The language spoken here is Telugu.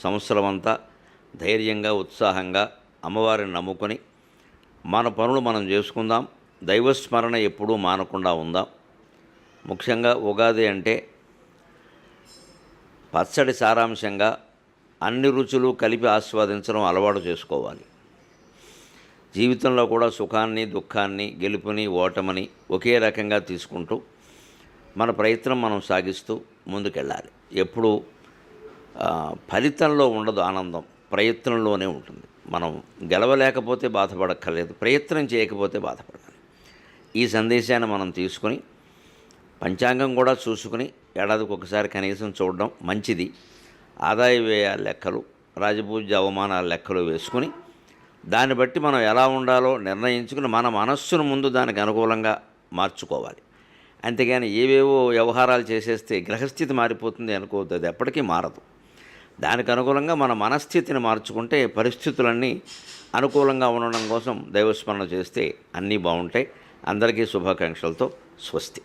సంవత్సరం అంతా ధైర్యంగా ఉత్సాహంగా అమ్మవారిని నమ్ముకొని మన పనులు మనం చేసుకుందాం. దైవస్మరణ ఎప్పుడూ మానకుండా ఉందాం. ముఖ్యంగా ఉగాది అంటే పచ్చడి సారాంశంగా అన్ని రుచులు కలిపి ఆస్వాదించడం అలవాటు చేసుకోవాలి. జీవితంలో కూడా సుఖాన్ని దుఃఖాన్ని గెలుపుని ఓటమని ఒకే రకంగా తీసుకుంటూ మన ప్రయత్నం మనం సాగిస్తూ ముందుకెళ్ళాలి. ఎప్పుడూ ఫలితంలో ఉండదు ఆనందం ప్రయత్నంలోనే ఉంటుంది. మనం గెలవలేకపోతే బాధపడక్కర్లేదు ప్రయత్నం చేయకపోతే బాధపడాలి ఈ సందేశాన్ని మనం తీసుకుని పంచాంగం కూడా చూసుకుని ఏడాదికి ఒకసారి కనీసం చూడడం మంచిది. ఆదాయ వ్యయాల లెక్కలు రాజపూజ అవమానాల లెక్కలు వేసుకుని దాన్ని బట్టి మనం ఎలా ఉండాలో నిర్ణయించుకుని మన మనస్సును ముందు దానికి అనుకూలంగా మార్చుకోవాలి. అంతేగాని ఏవేవో వ్యవహారాలు చేసేస్తే గ్రహస్థితి మారిపోతుంది అనుకోవద్దు అది ఎప్పటికీ మారదు. దానికి అనుకూలంగా మన మనస్థితిని మార్చుకుంటే పరిస్థితులన్నీ అనుకూలంగా ఉండడం కోసం దైవస్మరణ చేస్తే అన్నీ బాగుంటాయి. అందరికీ శుభాకాంక్షలతో స్వస్తి.